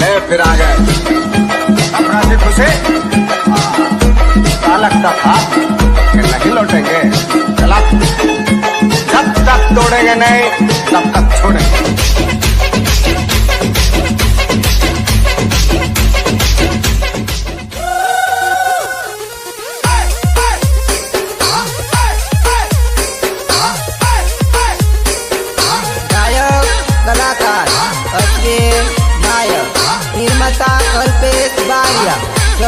ले फिर आ गए अपना से खुशे, क्या लगता था कि नहीं लौटेंगे? चला। जब तक तोड़ेंगे नहीं, तब तक छोड़ेंगे।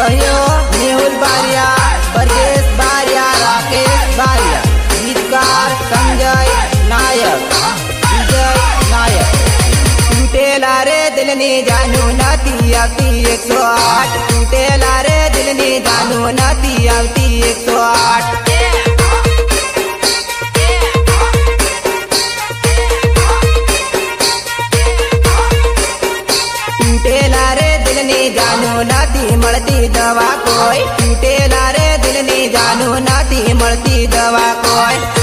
રહ્યો મેહુલ બારિયા પરેશ બારિયા, રાકેશ બારિયા, ગીતકાર, સંજય નાયક, વિજય નાયક. તૂટેલા રે દિલની જાનું નથી આવતી એકસો આઠ. તૂટેલા રે દિલની જાનું નથી આવતી દવા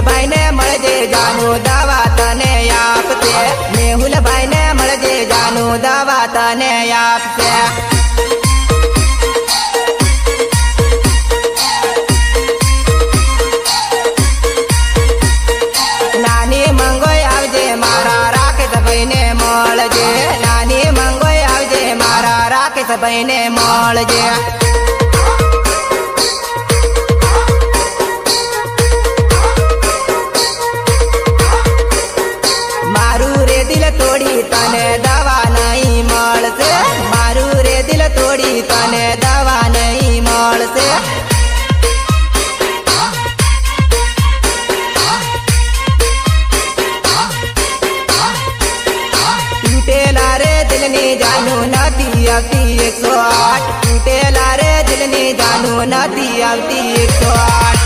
મેહુલભાઈ ને મળજે જાનો દાવા તને આપશે. મેહુલભાઈ ને મળજે જાનું દાવા તને આપશે. નાની મંગોઈ આવજે, મારા રાકેશ ભાઈને મળજે. નાની મંગોઈ આવજે, મારા રાકેશ ભાઈને મળજે. નથી આવતી એકસો આઠ. તૂટેલા રે દિલની જાનું નથી આવતી એકસો આઠ.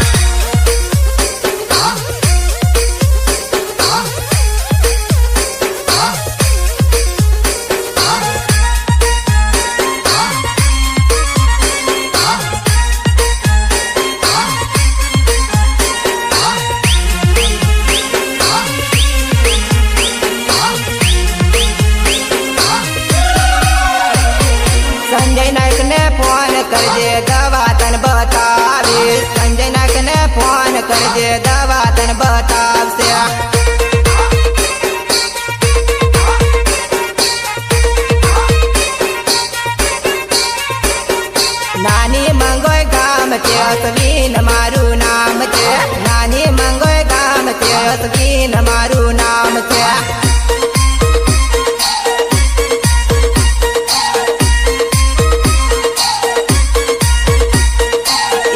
મારું નામ છે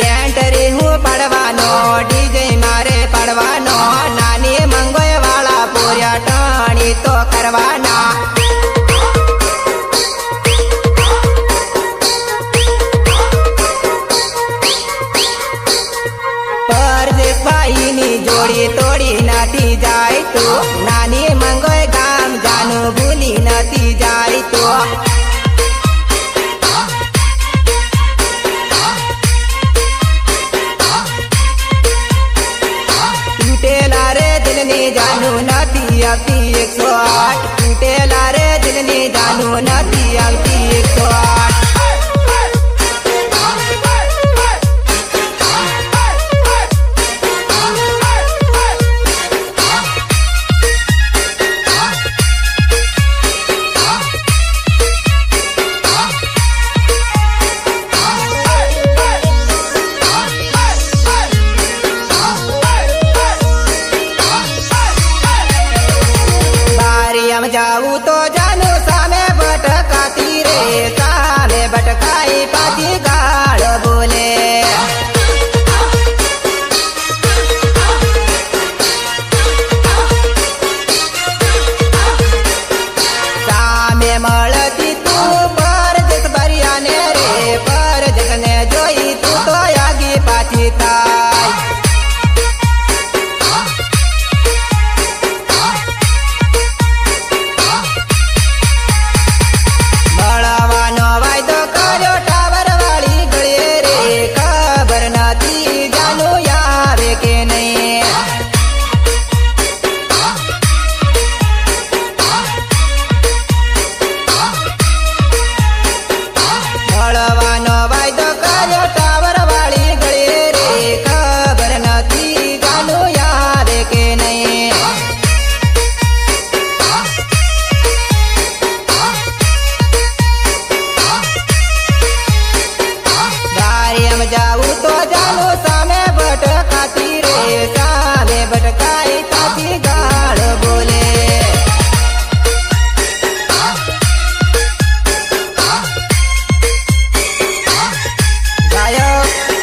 એન્ટરી પડવાનો ડીજે મારે પાડવાનો નાની મંગોય વાળા પૂર્યા ટાણી તો કરવાના જોડી તું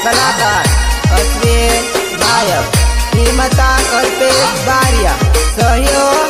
કલાકાર અશ્વે ગાયક શ્રીમતા કલ્પેશ બારિયા સહયોગ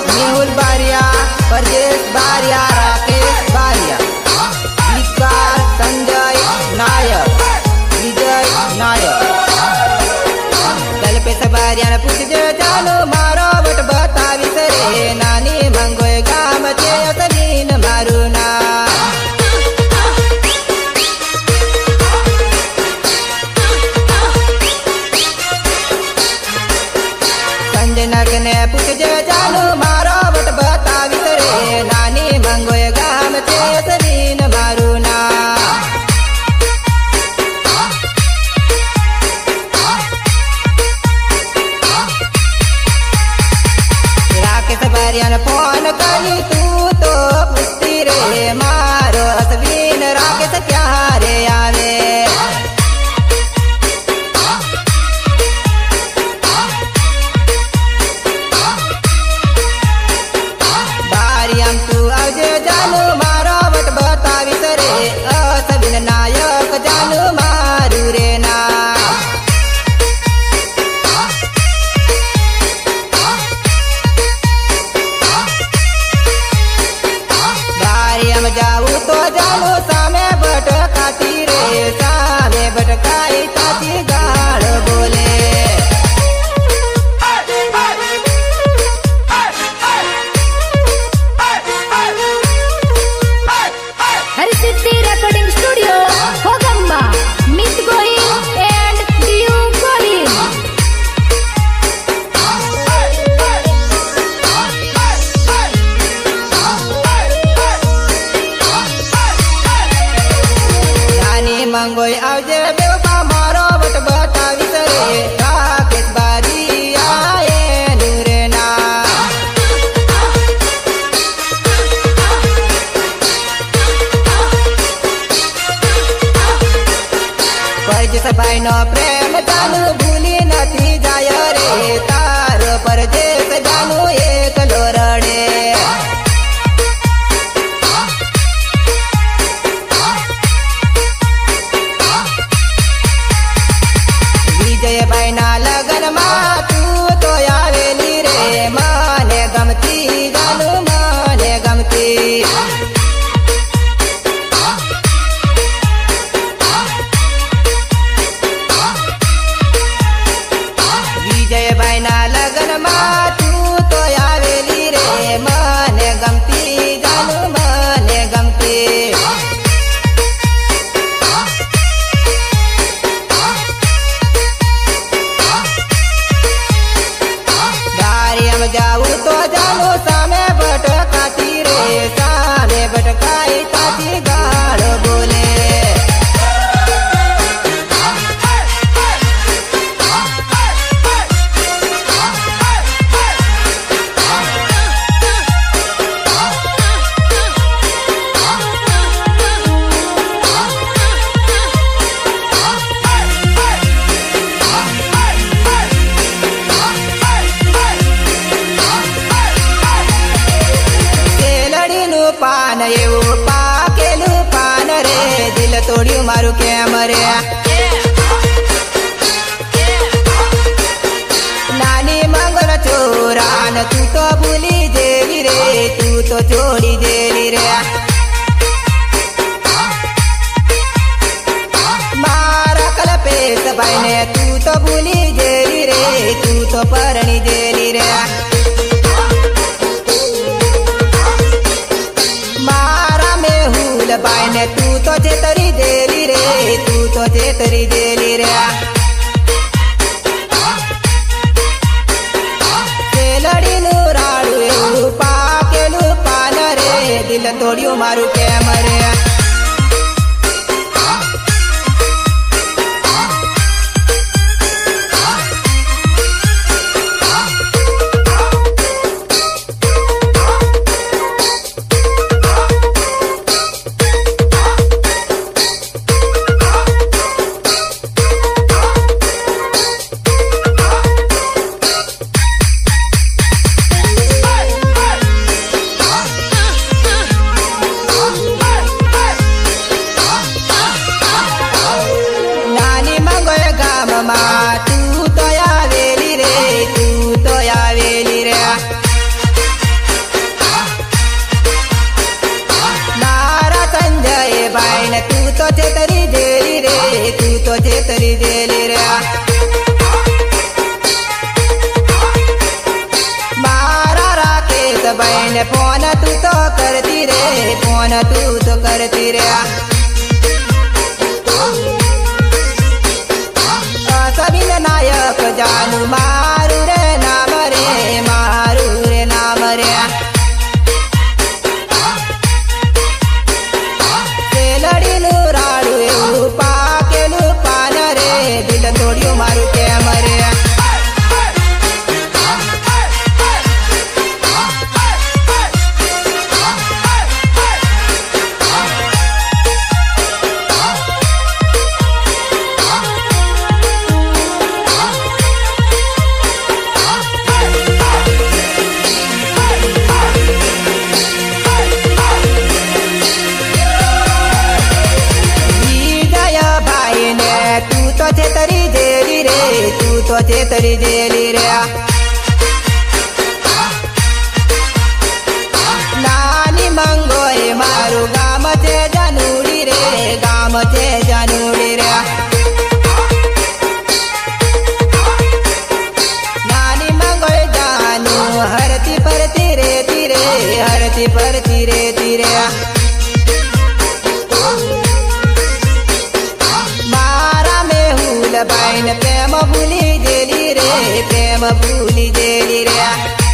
પરદેશભાઈ નો પ્રેમ તાનુ ભૂલી નથી જાય રે. તાર પરદેશ જાનું એક ધોરણે. મારું કેમ રે? નાની મંગલ ચોરાન તું તો ભૂલી જેવી રે, તું તો છોડી દેવી રે. મારા કલ્પેશ ભાઈને તું તો ભૂલી જેવી રે, તું તો પરણી દેલી રે. મારા મેહુલ ભાઈને તું તો છેતરી દેલી રે તું તો છેતરી દેલી રે કેલડીનું રાડું એવું પાકેલું પાન રે દિલ તોડ્યું મારું કેમ રાકેશ ભાઈ ને ફોન તું તો કરતી રે, ફોન તું તો કરતી રે. સબીન નાયક જાનું મારું તું તો છેતરી દેલી રે નાની મંગો એ મારું ગામ છે જાનુડી રે, ગામ છે જાનુડી રે નાની મંગો જાનુ હરતી પરતી રેતી રે, હરતી પરતી રેતી રે મારા મેહુલ બાઈને પ્રેમ ભૂલી પ્રેમ ભૂલી દેલી રે